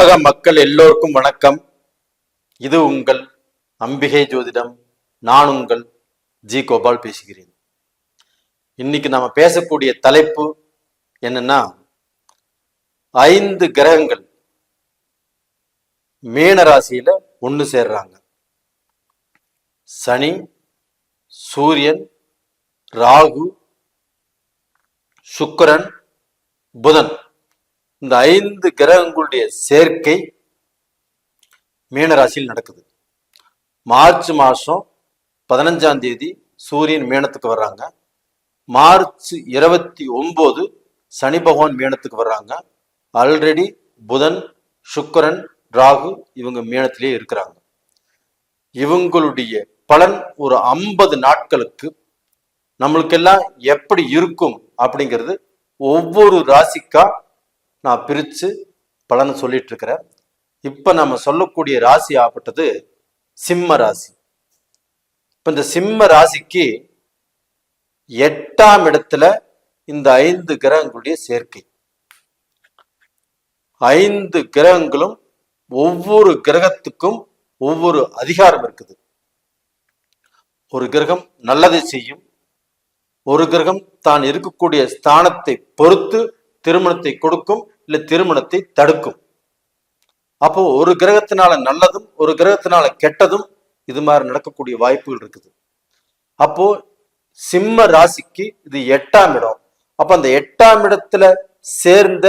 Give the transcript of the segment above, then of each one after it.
உலக மக்கள் எல்லோருக்கும் வணக்கம். இது உங்கள் அம்பிகை ஜோதிடம். நான் உங்கள் ஜி கோபால் பேசுகிறேன். இன்னைக்கு நாம பேசக்கூடிய தலைப்பு என்னன்னா ஐந்து கிரகங்கள் மீன ராசியில ஒன்று சேர்றாங்க. சனி சூரியன் ராகு சுக்கரன் புதன். இந்த ஐந்து கிரகங்களுடைய சேர்க்கை மீனராசியில் நடக்குது. மார்ச் மாதம் பதினஞ்சாம் தேதி சூரியன் மீனத்துக்கு வர்றாங்க. மார்ச் இருபத்தி ஒன்பது சனி பகவான் மீனத்துக்கு வர்றாங்க. ஆல்ரெடி புதன் சுக்கரன் ராகு இவங்க மீனத்திலே இருக்கிறாங்க. இவங்களுடைய பலன் ஒரு ஐம்பது நாட்களுக்கு நம்மளுக்கெல்லாம் எப்படி இருக்கும் அப்படிங்கிறது ஒவ்வொரு ராசிக்கா நான் பிரித்து பலன் சொல்லிட்டு இருக்கிறேன் இப்போ நம்ம சொல்லக்கூடிய ராசி ஆப்பட்டது சிம்ம ராசி. இப்போ இந்த சிம்ம ராசிக்கு எட்டாம் இடத்துல இந்த ஐந்து கிரகங்களுடைய சேர்க்கை. ஐந்து கிரகங்களும் ஒவ்வொரு கிரகத்துக்கும் ஒவ்வொரு அதிகாரம் இருக்குது. ஒரு கிரகம் நல்லதை செய்யும். ஒரு கிரகம் தான் இருக்கக்கூடிய ஸ்தானத்தை பொறுத்து திருமணத்தை கொடுக்கும் இல்ல திருமணத்தை தடுக்கும். அப்போ ஒரு கிரகத்தினால நல்லதும் ஒரு கிரகத்தினால கெட்டதும் இது மாதிரி நடக்கக்கூடிய வாய்ப்புகள் இருக்குது. அப்போ சிம்ம ராசிக்கு இது எட்டாம் இடம். அப்ப அந்த எட்டாம் இடத்துல சேர்ந்த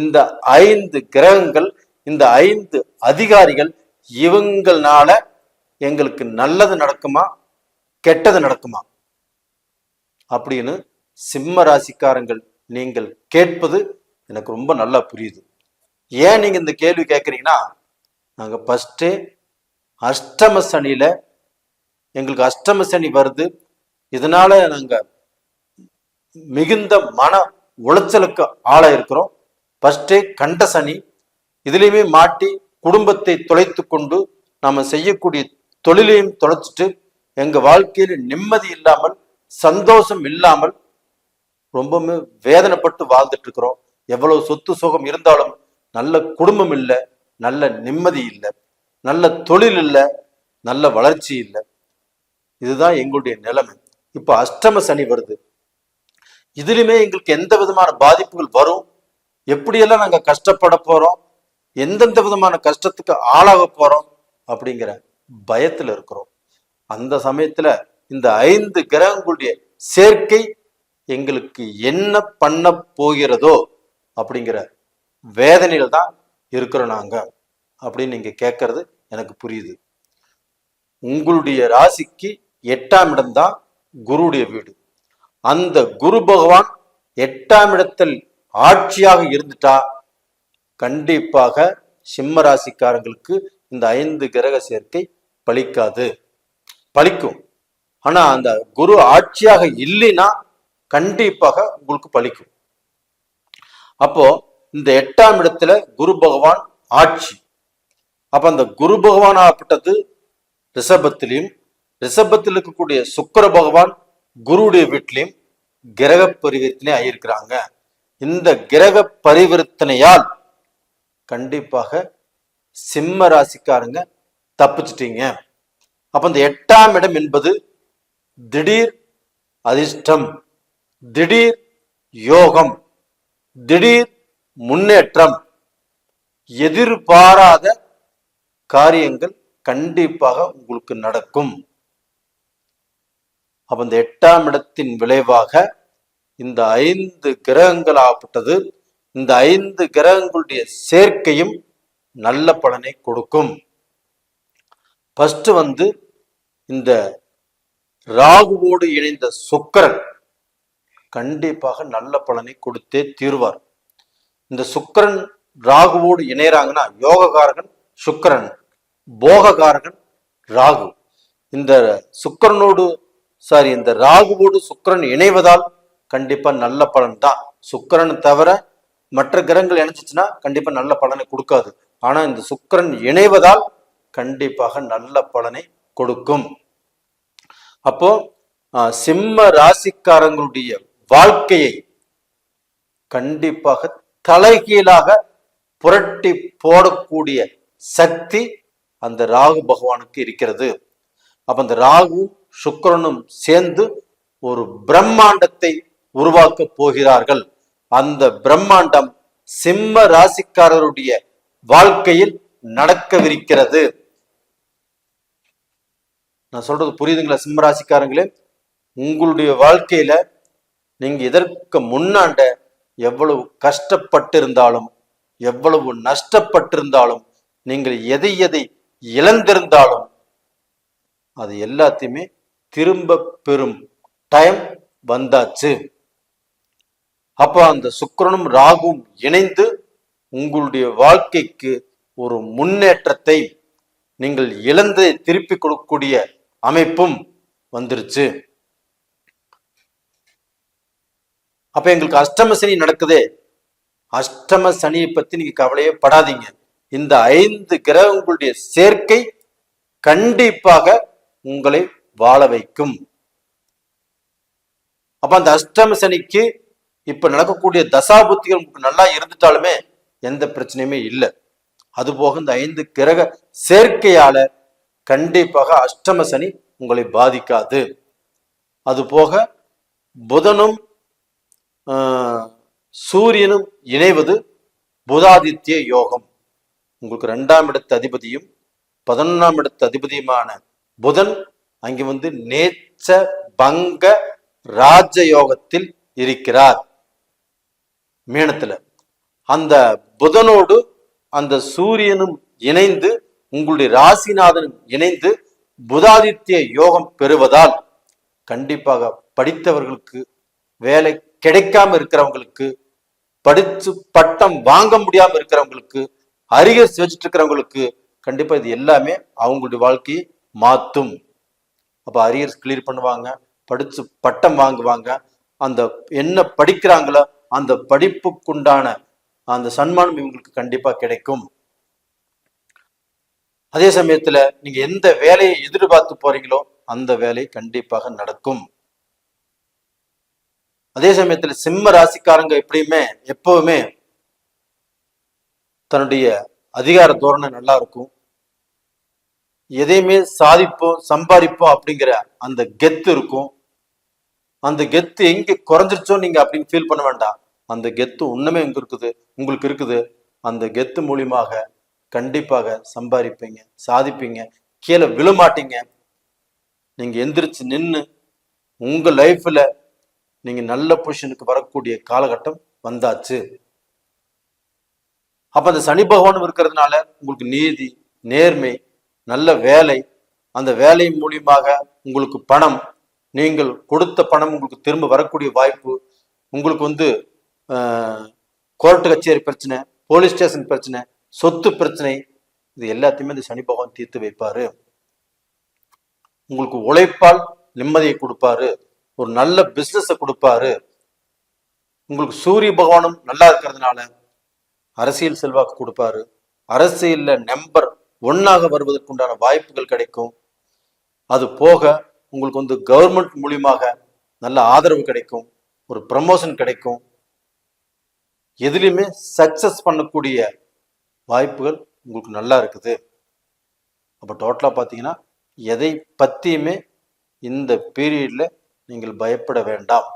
இந்த ஐந்து கிரகங்கள் இந்த ஐந்து அதிகாரிகள் இவங்களால எங்களுக்கு நல்லது நடக்குமா கெட்டது நடக்குமா? அப்படின்னு சிம்ம ராசிக்காரங்கள் நீங்கள் கேட்பது எனக்கு ரொம்ப நல்லா புரியுது. ஏன் நீங்க இந்த கேள்வி கேட்குறீங்கன்னா நாங்க ஃபஸ்ட்டே அஷ்டம சனியில எங்களுக்கு அஷ்டம சனி வருது. இதனால நாங்க மிகுந்த மன உளைச்சலுக்கு ஆளாக இருக்கிறோம். ஃபஸ்ட்டே கண்ட சனி இதுலேயுமே மாட்டி குடும்பத்தை தொலைத்து கொண்டு நாம செய்யக்கூடிய தொழிலையும் தொலைச்சிட்டு எங்க வாழ்க்கையில நிம்மதி இல்லாமல் சந்தோஷம் இல்லாமல் ரொம்பவுமே வேதனைப்பட்டு வாழ்ந்துட்டு இருக்கிறோம் எவ்வளவு சொத்து சுகம் இருந்தாலும் நல்ல குடும்பம் இல்லை நல்ல நிம்மதி இல்லை நல்ல தொழில் இல்லை நல்ல வளர்ச்சி இல்லை. இதுதான் எங்களுடைய நிலைமை. இப்போ அஷ்டம சனி வருது. இதுலையுமே எங்களுக்கு எந்த விதமான பாதிப்புகள் வரும்? எப்படியெல்லாம் நாங்கள் கஷ்டப்பட போறோம்? எந்தெந்த விதமான கஷ்டத்துக்கு ஆளாக போறோம்? அப்படிங்கிற பயத்துல இருக்கிறோம். அந்த சமயத்துல இந்த ஐந்து கிரகங்களுடைய சேர்க்கை எங்களுக்கு என்ன பண்ண போகிறதோ அப்படிங்கிற வேதனையில தான் இருக்கிறோம் நாங்க அப்படின்னு நீங்க கேட்கறது எனக்கு புரியுது. உங்களுடைய ராசிக்கு எட்டாம் இடம்தான் குருவுடைய வீடு. அந்த குரு பகவான் எட்டாம் இடத்தில் ஆட்சியாக இருந்துட்டா கண்டிப்பாக சிம்ம ராசிக்காரங்களுக்கு இந்த ஐந்து கிரக சேர்க்கை பலிக்காது. பலிக்கும். ஆனா அந்த குரு ஆட்சியாக இல்லைன்னா கண்டிப்பாக உங்களுக்கு பலிக்கும். அப்போ இந்த எட்டாம் இடத்துல குரு பகவான் ஆட்சி. அப்ப அந்த குரு பகவான் ஆகப்பட்டது ரிஷபத்திலையும் ரிஷபத்தில் இருக்கக்கூடிய சுக்கர பகவான் குருடைய வீட்டிலையும் கிரக பரிவர்த்தனை ஆகியிருக்கிறாங்க இந்த கிரக பரிவர்த்தனையால் கண்டிப்பாக சிம்ம ராசிக்காரங்க தப்பிச்சிட்டீங்க. அப்ப இந்த எட்டாம் இடம் என்பது திடீர் அதிர்ஷ்டம். திடீர் யோகம் திடீர் முன்னேற்றம் எதிர்பாராத காரியங்கள் கண்டிப்பாக உங்களுக்கு நடக்கும். அப்ப இந்த எட்டாம் இடத்தின் விளைவாக இந்த ஐந்து கிரகங்கள் ஆகப்பட்டது இந்த ஐந்து கிரகங்களுடைய சேர்க்கையும் நல்ல பலனை கொடுக்கும். ஃபர்ஸ்ட் வந்து இந்த ராகுவோடு இணைந்த சுக்கரன். கண்டிப்பாக நல்ல பலனை கொடுத்தே தீர்வார். இந்த சுக்கரன் ராகுவோடு இணையறாங்கன்னா யோககாரகன் சுக்கரன் போககாரகன் ராகு. இந்த சுக்கரனோடு சாரி இந்த ராகுவோடு சுக்கரன் இணைவதால் கண்டிப்பா நல்ல பலன் தான். சுக்கரன் தவிர மற்ற கிரகங்கள் இணைச்சிச்சுன்னா கண்டிப்பா நல்ல பலனை கொடுக்காது. ஆனா இந்த சுக்கரன் இணைவதால் கண்டிப்பாக நல்ல பலனை கொடுக்கும். அப்போ சிம்ம ராசிக்காரங்களுடைய வாழ்க்கையை கண்டிப்பாக தலைகீழாக புரட்டி போடக்கூடிய சக்தி அந்த ராகு பகவானுக்கு இருக்கிறது. அப்ப அந்த ராகு சுக்கிரனும் சேர்ந்து ஒரு பிரம்மாண்டத்தை உருவாக்க போகிறார்கள். அந்த பிரம்மாண்டம் சிம்ம ராசிக்காரருடைய வாழ்க்கையில் நடக்கவிருக்கிறது. நான் சொல்றது புரியுதுங்களா சிம்ம ராசிக்காரங்களே? உங்களுடைய வாழ்க்கையில நீங்க இதற்கு முன்னாண்ட எவ்வளவு கஷ்டப்பட்டிருந்தாலும் எவ்வளவு நஷ்டப்பட்டிருந்தாலும் நீங்கள் எதை எதை இழந்திருந்தாலும் அது எல்லாத்தையுமே திரும்ப பெறும் டைம் வந்தாச்சு. அப்ப அந்த சுக்கரனும் ராகுவும் இணைந்து உங்களுடைய வாழ்க்கைக்கு ஒரு முன்னேற்றத்தை நீங்கள் இழந்ததை திருப்பி கொடுக்கக்கூடிய அமைப்பும் வந்துருச்சு. அப்ப எங்களுக்கு அஷ்டம சனி நடக்குதே. அஷ்டம சனியை பத்தி நீங்க கவலையே படாதீங்க. இந்த ஐந்து கிரகங்களுடைய சேர்க்கை கண்டிப்பாக உங்களை வாழ வைக்கும். அப்ப அந்த அஷ்டம சனிக்கு இப்ப நடக்கக்கூடிய தசாபுத்திகள் உங்களுக்கு நல்லா இருந்துட்டாலுமே எந்த பிரச்சனையுமே இல்லை. அதுபோக இந்த ஐந்து கிரக சேர்க்கையால கண்டிப்பாக அஷ்டம சனி உங்களை பாதிக்காது. அது போக புதனும் சூரியனும் இணைவது புதாதித்ய யோகம். உங்களுக்கு ரெண்டாம் இடத்து அதிபதியும் பதினொன்றாம் இடத்து அதிபதியுமான புதன் அங்கே வந்து நேச்ச பங்க ராஜ யோகத்தில் இருக்கிறார். மீனத்துல. அந்த புதனோடு அந்த சூரியனும் இணைந்து உங்களுடைய ராசிநாதனும் இணைந்து புதாதித்ய யோகம் பெறுவதால் கண்டிப்பாக படித்தவர்களுக்கு வேலை கிடைக்காம இருக்கிறவங்களுக்கு படிச்சு பட்டம் வாங்க முடியாம இருக்கிறவங்களுக்கு அரியர்ஸ் வச்சுட்டு இருக்கிறவங்களுக்கு கண்டிப்பா இது எல்லாமே அவங்களுடைய வாழ்க்கையை மாத்தும். அப்ப அரியர்ஸ் கிளியர் பண்ணுவாங்க படிச்சு பட்டம் வாங்குவாங்க. அந்த என்ன படிக்கிறாங்களோ அந்த படிப்புக்குண்டான அந்த சன்மானம் இவங்களுக்கு கண்டிப்பா கிடைக்கும். அதே சமயத்துல நீங்க எந்த வேலையை எதிர்பார்த்து போறீங்களோ அந்த வேலை கண்டிப்பாக நடக்கும். அதே சமயத்துல சிம்ம ராசிக்காரங்க எப்படியுமே எப்பவுமே தன்னுடைய அதிகார தோரணை நல்லா இருக்கும். எதையுமே சாதிப்போம் சம்பாதிப்போம் அப்படிங்கிற அந்த கெத்து இருக்கும். அந்த கெத்து எங்க குறைஞ்சிருச்சோ நீங்க அப்படின்னு ஃபீல் பண்ண வேண்டாம். அந்த கெத்து ஒண்ணுமே எங்க இருக்குது? உங்களுக்கு இருக்குது. அந்த கெத்து மூலியமாக கண்டிப்பாக சம்பாதிப்பீங்க சாதிப்பீங்க கீழே விழமாட்டீங்க நீங்க எந்திரிச்சு நின்று உங்க லைஃப்ல நீங்க நல்ல பொசிஷனுக்கு வரக்கூடிய காலகட்டம் வந்தாச்சு. அப்ப அந்த சனி பகவானும் இருக்கிறதுனால உங்களுக்கு நீதி நேர்மை நல்ல வேலை அந்த வேலை மூலியமாக உங்களுக்கு பணம் நீங்கள் கொடுத்த பணம் உங்களுக்கு திரும்ப வரக்கூடிய வாய்ப்பு உங்களுக்கு வந்து கோர்ட்டு கச்சேரி பிரச்சனை போலீஸ் ஸ்டேஷன் பிரச்சனை சொத்து பிரச்சனை இது எல்லாத்தையுமே இந்த சனி பகவான் தீர்த்து வைப்பாரு. உங்களுக்கு உழைப்பால் நிம்மதியை கொடுப்பாரு. ஒரு நல்ல பிஸ்னஸை கொடுப்பாரு. உங்களுக்கு சூரிய பகவானும் நல்லா இருக்கிறதுனால அரசியல் செல்வாக்கு கொடுப்பாரு. அரசியல்ல நம்பர் ஒன்னாக வருவதற்குண்டான வாய்ப்புகள் கிடைக்கும். அது போக உங்களுக்கு வந்து கவர்மெண்ட் மூலியமாக நல்ல ஆதரவு கிடைக்கும். ஒரு ப்ரமோஷன் கிடைக்கும். எதுலையுமே சக்சஸ் பண்ணக்கூடிய வாய்ப்புகள் உங்களுக்கு நல்லா இருக்குது. அப்போ டோட்டலாக பார்த்தீங்கன்னா எதை பற்றியுமே இந்த பீரியடில் நீங்கள் பயப்பட வேண்டாம்.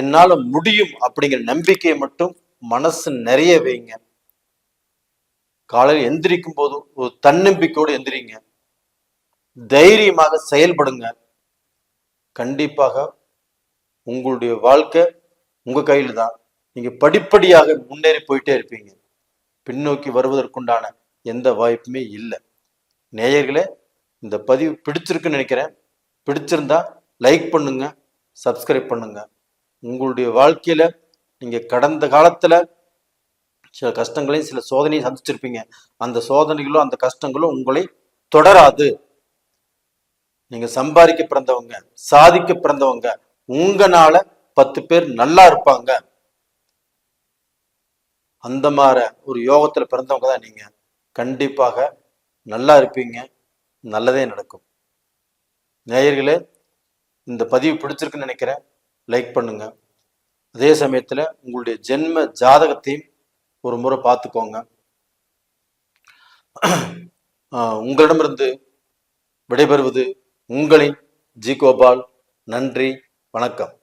என்னால முடியும் அப்படிங்கிற நம்பிக்கையை மட்டும் மனசு நிறைய வைங்க. காலையில் எந்திரிக்கும் போது ஒரு தன்னம்பிக்கையோடு எந்திரிங்க. தைரியமாக செயல்படுங்க. கண்டிப்பாக உங்களுடைய வாழ்க்கை உங்க கையில தான். நீங்க படிப்படியாக முன்னேறி போயிட்டே இருப்பீங்க. பின்னோக்கி வருவதற்குண்டான எந்த வாய்ப்புமே இல்லை. நேயர்களே இந்த பதிவு பிடிச்சிருக்குன்னு நினைக்கிறேன். பிடிச்சிருந்தா லைக் பண்ணுங்க சப்ஸ்கிரைப் பண்ணுங்க. உங்களுடைய வாழ்க்கையில நீங்க கடந்த காலத்துல சில கஷ்டங்களையும் சில சோதனையும் சந்திச்சிருப்பீங்க. அந்த சோதனைகளும் அந்த கஷ்டங்களும் உங்களை தொடராது. நீங்க சம்பாதிக்க பிறந்தவங்க சாதிக்க பிறந்தவங்க உங்கனால பத்து பேர் நல்லா இருப்பாங்க. அந்த மாதிரி ஒரு யோகத்துல பிறந்தவங்க தான் நீங்க. கண்டிப்பாக நல்லா இருப்பீங்க. நல்லதே நடக்கும். நேயர்களே இந்த பதிவு பிடிச்சிருக்குன்னு நினைக்கிறேன். லைக் பண்ணுங்க. அதே சமயத்தில் உங்களுடைய ஜென்ம ஜாதகத்தையும் ஒரு முறை பார்த்துக்கோங்க. உங்களிடமிருந்து விடைபெறுவது உங்களின் ஜி கோபால். நன்றி வணக்கம்.